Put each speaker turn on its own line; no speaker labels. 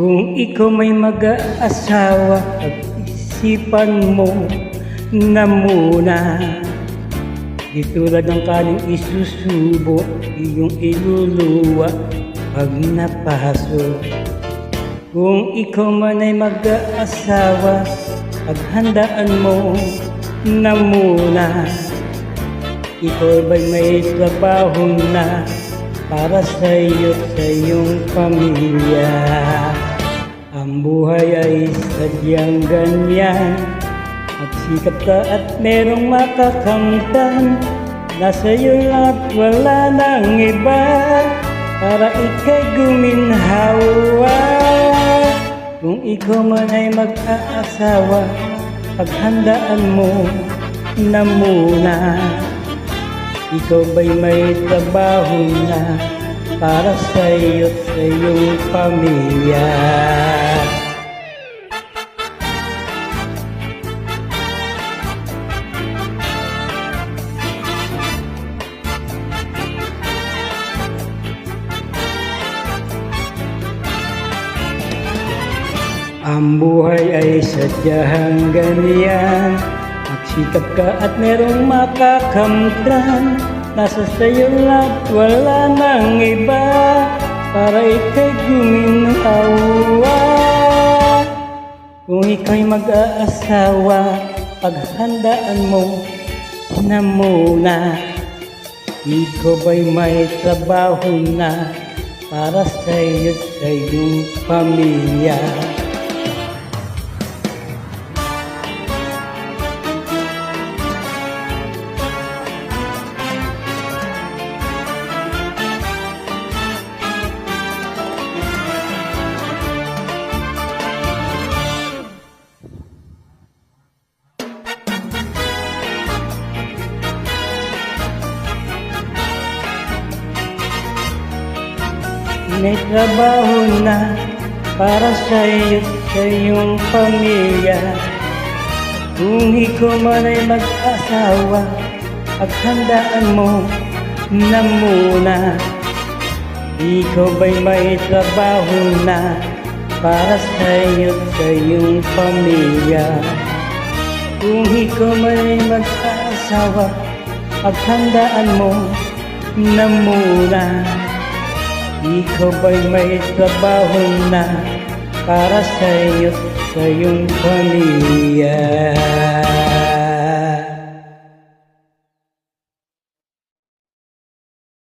Kung ikaw may mag-aasawa Pag-isipan mo na muna. Di tulad ng kaning isusubo Iyong iluluwa Pag napasok Kung ikaw man ay mag-aasawa Paghandaan mo na muna. Ikaw ba'y may trabaho na Para sa iyo sa iyong pamilya Ang buhay ay sadyang ganyan. Magsikap ka at merong makakamtan. Nasa iyo at wala nang iba. Para ikay guminhawa. Kung ikaw man ay mag-aasawa Paghandaan mo na muna. Ikaw ba'y may trabaho na Para sa iyo at sa iyong pamilya. Ang buhay ay sadyang ganyan. Magsikap ka at merong makakamtan Nasa sayo at wala nang iba Para ikay guminawa. Kung ikaw'y mag-aasawa Paghandaan mo na muna. Ikaw ba'y may trabaho na Para sa iyo at sa iyong pamilya May trabaho na para sa iyo at sa iyong pamilya. Kung ikaw man ay mag-asawa Paghandaan mo na muna Ikaw ba'y may trabaho na Para sa iyo at sa iyong pamilya? Kung ikaw man mag-asawa Paghandaan mo na muna ikaw ba'y may trabaho na para sa'yo, sa iyong pamilya?